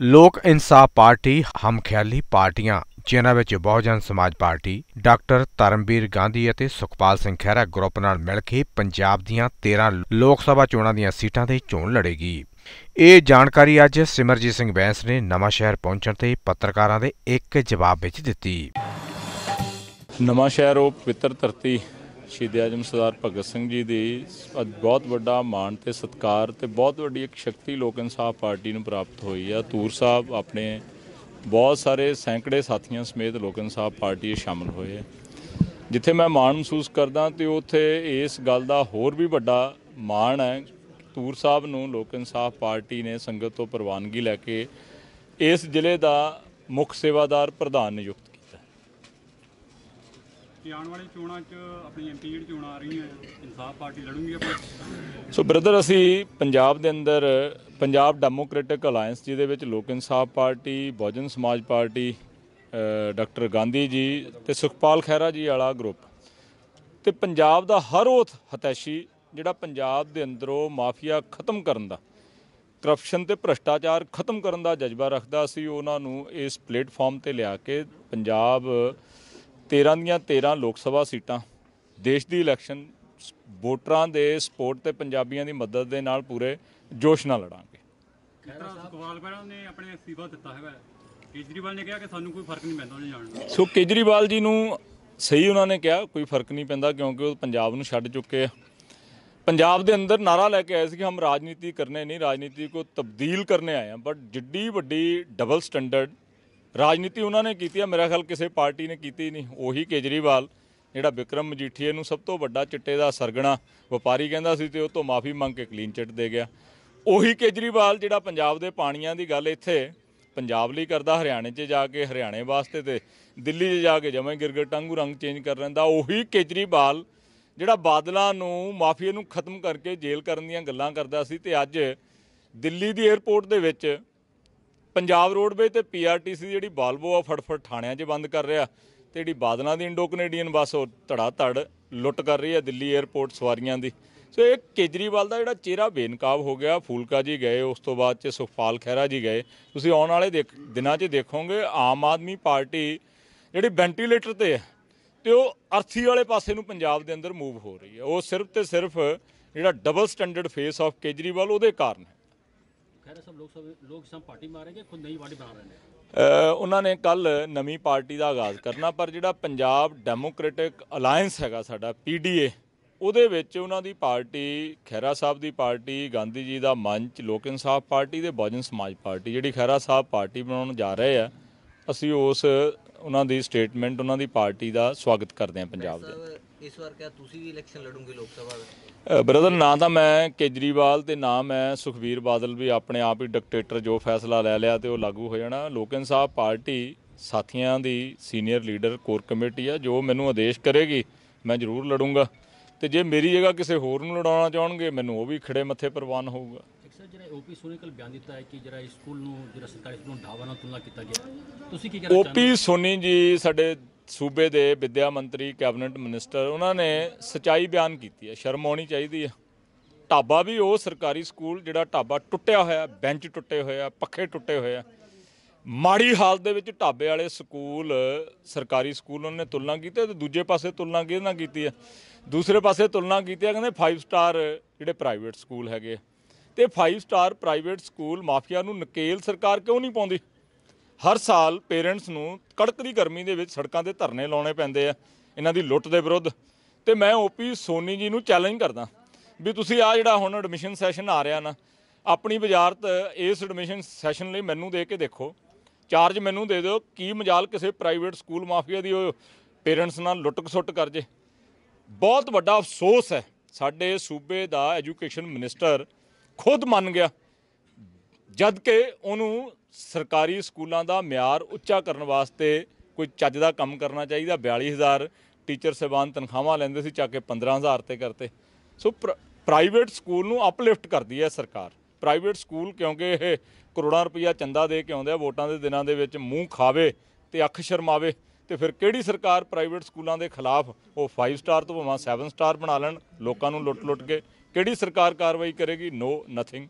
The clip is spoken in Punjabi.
ਲੋਕ ਇਨਸਾਫ ਪਾਰਟੀ, ਹਮਖਿਆਲੀ ਪਾਰਟੀਆਂ, ਜਿਨ੍ਹਾਂ ਵਿੱਚ ਬਹੁਜਨ ਸਮਾਜ ਪਾਰਟੀ, ਡਾਕਟਰ ਧਰਮਵੀਰ ਗਾਂਧੀ ਅਤੇ ਸੁਖਪਾਲ ਸਿੰਘ ਖਹਿਰਾ ਗਰੁੱਪ ਨਾਲ ਮਿਲ ਕੇ ਪੰਜਾਬ ਦੀਆਂ 13 ਲੋਕ ਸਭਾ ਚੋਣਾਂ ਦੀਆਂ ਸੀਟਾਂ ਤੇ ਚੋਣ ਲੜੇਗੀ। ਇਹ ਜਾਣਕਾਰੀ ਅੱਜ ਸਿਮਰਜੀਤ ਸਿੰਘ ਬੈਂਸ ਨੇ ਨਵਾਂ ਸ਼ਹਿਰ ਪਹੁੰਚਣ ਤੇ ਪੱਤਰਕਾਰਾਂ ਦੇ ਇੱਕ ਜਵਾਬ ਵਿੱਚ ਦਿੱਤੀ। ਨਵਾਂ ਸ਼ਹਿਰ ਉਹ ਪਵਿੱਤਰ ਧਰਤੀ ਸ਼ਹੀਦ ਆਜਮ ਸਰਦਾਰ ਭਗਤ ਸਿੰਘ ਜੀ ਦੀ ਅੱਜ ਬਹੁਤ ਵੱਡਾ ਮਾਣ ਤੇ ਸਤਿਕਾਰ ਤੇ ਬਹੁਤ ਵੱਡੀ ਇੱਕ ਸ਼ਕਤੀ ਲੋਕ ਇਨਸਾਫ ਪਾਰਟੀ ਨੂੰ ਪ੍ਰਾਪਤ ਹੋਈ ਆ। ਤੂਰ ਸਾਹਿਬ ਆਪਣੇ ਬਹੁਤ ਸਾਰੇ ਸੈਂਕੜੇ ਸਾਥੀਆਂ ਸਮੇਤ ਲੋਕ ਇਨਸਾਫ ਪਾਰਟੀ 'ਚ ਸ਼ਾਮਲ ਹੋਏ ਆ। ਜਿੱਥੇ ਮੈਂ ਮਾਣ ਮਹਿਸੂਸ ਕਰਦਾ ਤੇ ਉੱਥੇ ਇਸ ਗੱਲ ਦਾ ਹੋਰ ਵੀ ਵੱਡਾ ਮਾਣ ਹੈ, ਤੂਰ ਸਾਹਿਬ ਨੂੰ ਲੋਕ ਇਨਸਾਫ ਪਾਰਟੀ ਨੇ ਸੰਗਤ ਤੋਂ ਪ੍ਰਵਾਨਗੀ ਲੈ ਕੇ ਇਸ ਜ਼ਿਲ੍ਹੇ ਦਾ ਮੁੱਖ ਸੇਵਾਦਾਰ ਪ੍ਰਧਾਨ ਨਿਯੁਕਤ ਕੀਤਾ ਆਉਣ ਵਾਲੀ ਚੋਣਾਂ 'ਚ ਆਪਣੀ ਐਮਪੀ ਜਿਹੜੀ ਚੋਣਾਂ ਆ ਰਹੀਆਂ ਇਨਸਾਫ ਪਾਰਟੀ ਲੜੂਗੀ ਆਪਣੀ ਸੋ ਬ੍ਰਦਰ ਅਸੀਂ ਪੰਜਾਬ ਦੇ ਅੰਦਰ ਪੰਜਾਬ ਡੈਮੋਕ੍ਰੈਟਿਕ ਅਲਾਈਅੰਸ ਜਿਹਦੇ ਵਿੱਚ ਲੋਕ ਇਨਸਾਫ ਪਾਰਟੀ, ਬਹੁਜਨ ਸਮਾਜ ਪਾਰਟੀ ਡਾਕਟਰ ਗਾਂਧੀ ਜੀ ਤੇ ਸੁਖਪਾਲ ਖਹਿਰਾ ਜੀ ਵਾਲਾ ਗਰੁੱਪ ਤੇ ਪੰਜਾਬ ਦਾ ਹਰ ਉਥ ਹਤੈਸ਼ੀ ਜਿਹੜਾ ਪੰਜਾਬ ਦੇ ਅੰਦਰੋਂ ਮਾਫੀਆ ਖਤਮ ਕਰਨ ਦਾ ਕਰਪਸ਼ਨ ਤੇ ਭ੍ਰਸ਼ਟਾਚਾਰ ਖਤਮ ਕਰਨ ਦਾ ਜਜ਼ਬਾ ਰੱਖਦਾ ਸੀ, ਉਹਨਾਂ ਨੂੰ ਇਸ ਪਲੇਟਫਾਰਮ ਤੇ ਲਿਆ ਕੇ ਪੰਜਾਬ 13 ਦੀਆਂ 13 ਲੋਕ ਸਭਾ ਸੀਟਾਂ ਦੇਸ਼ ਦੀ ਇਲੈਕਸ਼ਨ ਵੋਟਰਾਂ ਦੇ ਸਪੋਰਟ ਤੇ ਪੰਜਾਬੀਆਂ ਦੀ ਮਦਦ ਦੇ ਨਾਲ ਪੂਰੇ ਜੋਸ਼ ਨਾਲ ਲੜਾਂਗੇ। ਜਿਸ ਤਰ੍ਹਾਂ ਸੁਖਪਾਲ ਖਹਿਰਾ ਨੇ ਆਪਣੇ ਅਸਤੀਫਾ ਦਿੱਤਾ ਹੈਗਾ। ਕੇਜਰੀਵਾਲ ਨੇ ਕਿਹਾ ਕਿ ਸਾਨੂੰ ਕੋਈ ਫ਼ਰਕ ਨਹੀਂ ਪੈਂਦਾ ਉਹਨੇ ਜਾਣ ਦਾ ਸੋ ਕੇਜਰੀਵਾਲ ਜੀ ਨੂੰ ਸਹੀ ਉਹਨਾਂ ਨੇ ਕਿਹਾ ਕੋਈ ਫ਼ਰਕ ਨਹੀਂ ਪੈਂਦਾ ਕਿਉਂਕਿ ਉਹ ਪੰਜਾਬ ਨੂੰ ਛੱਡ ਚੁੱਕੇ ਆ। ਪੰਜਾਬ ਦੇ ਅੰਦਰ ਨਾਰਾ ਲੈ ਕੇ ਆਏ ਸੀ ਕਿ ਹਮ ਰਾਜਨੀਤੀ ਕਰਨੇ ਨਹੀਂ ਰਾਜਨੀਤੀ ਕੋ ਤਬਦੀਲ ਕਰਨੇ ਆਏ ਆ ਬਟ ਜਿੱਡੀ ਵੱਡੀ ਡਬਲ ਸਟੈਂਡਰਡ ਰਾਜਨੀਤੀ ਉਹਨਾਂ ਨੇ ਕੀਤੀ ਆ, ਮੇਰਾ ਖਿਆਲ ਕਿਸੇ ਪਾਰਟੀ ਨੇ ਕੀਤੀ ਨਹੀਂ, ਉਹੀ ਕੇਜਰੀਵਾਲ, ਜਿਹੜਾ ਵਿਕਰਮ ਮਜੀਠੀਏ ਨੂੰ ਸਭ ਤੋਂ ਵੱਡਾ ਚਿੱਟੇ ਦਾ ਸਰਗਣਾ ਵਪਾਰੀ ਕਹਿੰਦਾ ਸੀ ਤੇ ਉਹ ਤੋਂ ਮਾਫੀ ਮੰਗ ਕੇ ਕਲੀਨ ਚਿੱਟ ਦੇ ਗਿਆ। ਉਹੀ ਕੇਜਰੀਵਾਲ ਜਿਹੜਾ ਪੰਜਾਬ ਦੇ ਪਾਣੀਆਂ ਦੀ ਗੱਲ ਇੱਥੇ ਪੰਜਾਬ ਲਈ ਕਰਦਾ, ਹਰਿਆਣੇ 'ਚ ਜਾ ਕੇ, ਹਰਿਆਣੇ ਵਾਸਤੇ ਤੇ ਦਿੱਲੀ 'ਚ ਜਾ ਕੇ ਜਮਾਂ ਹੀ ਗਿਰਗਟ ਵਾਂਗੂ ਰੰਗ ਚੇਂਜ ਕਰ ਲੈਂਦਾ, ਉਹੀ ਕੇਜਰੀਵਾਲ ਜਿਹੜਾ ਬਾਦਲਾਂ ਨੂੰ ਮਾਫੀਆ ਨੂੰ ਖਤਮ ਕਰਕੇ ਜੇਲ੍ਹ ਕਰਨ ਦੀਆਂ ਗੱਲਾਂ ਕਰਦਾ ਸੀ ਤੇ ਅੱਜ ਦਿੱਲੀ ਦੀ 에ਅਰਪੋਰਟ ਦੇ ਵਿੱਚ ਪੰਜਾਬ ਰੋਡਵੇ ਤੇ ਪੀਆਰਟੀਸੀ ਜਿਹੜੀ ਬਾਲਬੋ ਆ ਫਟਫਟ ਥਾਣਿਆਂ 'ਚ ਬੰਦ ਕਰ ਰਿਹਾ ਤੇ ਜਿਹੜੀ ਬਾਦਲਾਂ ਦੀ ਇੰਡੋ ਕੈਨੇਡੀਅਨ ਬੱਸ ਉਹ ਧੜਾ ਧੜ ਲੁੱਟ ਕਰ ਰਹੀ ਹੈ ਦਿੱਲੀ 에ਅਰਪੋਰਟ ਸਵਾਰੀਆਂ ਦੀ। ਸੋ ਇਹ ਕੇਜਰੀਵਾਲ ਦਾ ਜਿਹੜਾ ਚਿਹਰਾ ਬੇਨਕਾਬ ਹੋ ਗਿਆ, ਫੂਲਕਾ ਜੀ ਗਏ, ਉਸ ਤੋਂ ਬਾਅਦ ਚ ਸੁਖਪਾਲ ਖਹਿਰਾ ਜੀ ਗਏ। ਤੁਸੀਂ ਆਉਣ ਵਾਲੇ ਦੇਖ- ਦਿਨਾਂ 'ਚ ਦੇਖੋਗੇ, ਆਮ ਆਦਮੀ ਪਾਰਟੀ ਜਿਹੜੀ ਵੈਂਟੀਲੇਟਰ ਤੇ ਹੈ ਤੇ ਉਹ ਅਰਥੀ ਵਾਲੇ ਪਾਸੇ ਨੂੰ ਪੰਜਾਬ ਦੇ ਅੰਦਰ ਮੂਵ ਹੋ ਰਹੀ ਹੈ। ਉਹ ਸਿਰਫ ਤੇ ਸਿਰਫ ਜਿਹੜਾ double standard face of Kejriwal ਉਹਦੇ ਕਾਰਨ ਹੈ खैर सब लोग सब लोग सब पार्टी में आ रहे हैं कि खुद नई पार्टी बना रहे हैं ਅ, ਉਹਨਾਂ ਨੇ ਕੱਲ ਨਵੀਂ ਪਾਰਟੀ ਦਾ ਆਗਾਜ਼ ਕਰਨਾ ਪਰ ਜਿਹੜਾ ਪੰਜਾਬ ਡੈਮੋਕ੍ਰੈਟਿਕ ਅਲਾਈਅੰਸ ਹੈਗਾ ਸਾਡਾ ਪੀਡੀਏ ਉਹਦੇ ਵਿੱਚ ਉਹਨਾਂ ਦੀ ਪਾਰਟੀ ਖੈਰਾ ਸਾਹਿਬ ਦੀ ਪਾਰਟੀ ਗਾਂਧੀ ਜੀ ਦਾ ਮੰਚ ਲੋਕ ਇਨਸਾਫ ਪਾਰਟੀ ਤੇ ਬਹੁਜਨ ਸਮਾਜ ਪਾਰਟੀ ਜਿਹੜੀ ਖੈਰਾ ਸਾਹਿਬ ਪਾਰਟੀ ਬਣਾਉਣ ਜਾ ਰਹੇ ਆ ਅਸੀਂ ਉਸ ਉਹਨਾਂ ਦੀ ਸਟੇਟਮੈਂਟ ਉਹਨਾਂ ਦੀ ਪਾਰਟੀ ਦਾ ਸਵਾਗਤ ਕਰਦੇ ਹਾਂ ਪੰਜਾਬ ਦੇ ਸਾਹਿਬ ਇਸ ਵਾਰ ਕਿਆ ਤੁਸੀਂ ਵੀ ਇਲੈਕਸ਼ਨ ਲੜੋਗੇ ਲੋਕ ਸਭਾ ਦਾ ਬ੍ਰਦਰ ਨਾ ਤਾਂ ਮੈਂ ਕੇਜਰੀਵਾਲ ਤੇ ਨਾ ਮੈਂ ਸੁਖਵੀਰ ਬਾਦਲ ਵੀ ਆਪਣੇ ਆਪ ਹੀ ਡਿਕਟੇਟਰ ਜੋ ਫੈਸਲਾ ਲੈ ਲਿਆ ਤੇ ਉਹ ਲਾਗੂ ਹੋ ਜਾਣਾ। ਲੋਕ ਇਨਸਾਫ ਪਾਰਟੀ ਸਾਥੀਆਂ ਦੀ ਸੀਨੀਅਰ ਲੀਡਰ ਕੋਰ ਕਮੇਟੀ ਆ ਜੋ ਮੈਨੂੰ ਆਦੇਸ਼ ਕਰੇਗੀ ਮੈਂ ਜ਼ਰੂਰ ਲੜੂੰਗਾ। ਤੇ ਜੇ ਮੇਰੀ ਜਗ੍ਹਾ ਕਿਸੇ ਹੋਰ ਨੂੰ ਲੜਾਉਣਾ ਚਾਹਣਗੇ ਮੈਨੂੰ ਉਹ ਵੀ ਖੜੇ ਮੱਥੇ ਪ੍ਰਵਾਨ ਹੋਊਗਾ। ਇੱਕ ਸਰ ਜਿਹੜਾ ਓਪੀ ਸੋਨੀ ਕੱਲ ਬਿਆਨ ਦਿੱਤਾ ਹੈ ਕਿ ਜਿਹੜਾ ਇਸ ਸਕੂਲ ਨੂੰ ਜਿਹੜਾ ਸਰਕਾਰੀ ਸਕੂਲ ਨੂੰ ਢਾਵਾ ਨਾਲ ਤੁਲਨਾ ਕੀਤਾ ਗਿਆ। ਤੁਸੀਂ ਕੀ ਕਹਿਣਾ ਚਾਹੁੰਦੇ ਓਪੀ ਸੋਨੀ ਜੀ ਸਾਡੇ ਸੂਬੇ ਦੇ ਵਿੱਦਿਆ ਮੰਤਰੀ, ਕੈਬਨਿਟ ਮਿਨਿਸਟਰ, ਉਹਨਾਂ ਨੇ ਸਚਾਈ ਬਿਆਨ ਕੀਤੀ ਹੈ, ਸ਼ਰਮ ਆਉਣੀ ਚਾਹੀਦੀ ਹੈ। ਢਾਬਾ ਵੀ ਉਹ ਸਰਕਾਰੀ ਸਕੂਲ ਜਿਹੜਾ ਢਾਬਾ ਟੁੱਟਿਆ ਹੋਇਆ, ਬੈਂਚ ਟੁੱਟੇ ਹੋਏ ਆ, ਪੱਖੇ ਟੁੱਟੇ ਹੋਏ ਆ। ਮਾੜੀ ਹਾਲਤ ਦੇ ਵਿੱਚ ਢਾਬੇ ਵਾਲੇ ਸਕੂਲ, ਸਰਕਾਰੀ ਸਕੂਲ ਉਹਨਾਂ ਨੇ ਤੁਲਨਾ ਕੀਤੀ ਤੇ ਦੂਜੇ ਪਾਸੇ ਤੁਲਨਾ ਕਿਹਨਾਂ ਕੀਤੀ ਹੈ? ਦੂਸਰੇ ਪਾਸੇ ਤੁਲਨਾ ਕੀਤੀ ਹੈ, ਕਹਿੰਦੇ 5 ਸਟਾਰ ਜਿਹੜੇ ਪ੍ਰਾਈਵੇਟ ਸਕੂਲ ਹੈਗੇ ਆ। ਤੇ 5 ਸਟਾਰ ਪ੍ਰਾਈਵੇਟ ਸਕੂਲ ਮਾਫੀਆ ਨੂੰ ਨਕੇਲ ਸਰਕਾਰ ਕਿਉਂ ਨਹੀਂ ਪਾਉਂਦੀ? ਹਰ ਸਾਲ ਪੇਰੈਂਟਸ ਨੂੰ ਕੜਕਦੀ ਗਰਮੀ ਦੇ ਵਿੱਚ ਸੜਕਾਂ ਤੇ ਧਰਨੇ ਲਾਉਣੇ ਪੈਂਦੇ ਆ, ਇਹਨਾਂ ਦੀ ਲੁੱਟ ਦੇ ਵਿਰੁੱਧ। ਤੇ ਮੈਂ ਓਪੀ ਸੋਨੀ ਜੀ ਨੂੰ ਚੈਲੰਜ ਕਰਦਾ ਵੀ ਤੁਸੀਂ ਆ ਜਿਹੜਾ ਹੁਣ ਐਡਮਿਸ਼ਨ ਸੈਸ਼ਨ ਆ ਰਿਹਾ ਨਾ, ਆਪਣੀ ਵਜ਼ਾਰਤ ਇਸ ਐਡਮਿਸ਼ਨ ਸੈਸ਼ਨ ਲਈ ਮੈਨੂੰ ਦੇ ਕੇ ਦੇਖੋ। ਚਾਰਜ ਮੈਨੂੰ ਦੇ ਦਿਓ, ਕੀ ਮਜਾਲ ਕਿਸੇ ਪ੍ਰਾਈਵੇਟ ਸਕੂਲ ਮਾਫੀਆ ਦੀ ਉਹ ਪੇਰੈਂਟਸ ਨਾਲ ਲੁੱਟ ਖਸੁੱਟ ਕਰ ਜੇ। ਬਹੁਤ ਵੱਡਾ ਅਫਸੋਸ ਹੈ, ਸਾਡੇ ਸੂਬੇ ਦਾ ਐਜੂਕੇਸ਼ਨ ਮਿਨਿਸਟਰ ਖੁਦ ਮੰਨ ਗਿਆ, ਜਦ ਕਿ ਉਹਨੂੰ ਸਰਕਾਰੀ ਸਕੂਲਾਂ ਦਾ ਮਿਆਰ ਉੱਚਾ ਕਰਨ ਵਾਸਤੇ ਕੋਈ ਚੱਜ ਦਾ ਕੰਮ ਕਰਨਾ ਚਾਹੀਦਾ। 42000 ਟੀਚਰ ਸਹਿਬਾਨ ਤਨਖਾਹਾਂ ਲੈਂਦੇ ਸੀ, ਚੱਕ ਕੇ 15000 ਤੇ ਕਰਤੇ। ਸੋ ਪ੍ਰਾਈਵੇਟ ਸਕੂਲ ਨੂੰ ਅਪਲਿਫਟ ਕਰਦੀ ਹੈ ਸਰਕਾਰ। ਪ੍ਰਾਈਵੇਟ ਸਕੂਲ ਕਿਉਂਕਿ ਇਹ ਕਰੋੜਾਂ ਰੁਪਈਆ ਚੰਦਾ ਦੇ ਕੇ ਆਉਂਦੇ ਆ, ਵੋਟਾਂ ਦੇ ਦਿਨਾਂ ਦੇ ਵਿੱਚ ਮੂੰਹ ਖਾਵੇ ਤੇ ਅੱਖ ਸ਼ਰਮਾਵੇ ਤੇ ਫਿਰ ਕਿਹੜੀ ਸਰਕਾਰ ਪ੍ਰਾਈਵੇਟ ਸਕੂਲਾਂ ਦੇ ਖਿਲਾਫ ਉਹ 5 ਸਟਾਰ ਤੋਂ ਭਾਵੇਂ 7 ਸਟਾਰ ਬਣਾ ਲੈਣ, ਲੋਕਾਂ ਨੂੰ ਲੁੱਟ-ਲੁੱਟ ਕੇ, ਕਿਹੜੀ ਸਰਕਾਰ ਕਾਰਵਾਈ ਕਰੇਗੀ? ਨੋ ਨਥਿੰਗ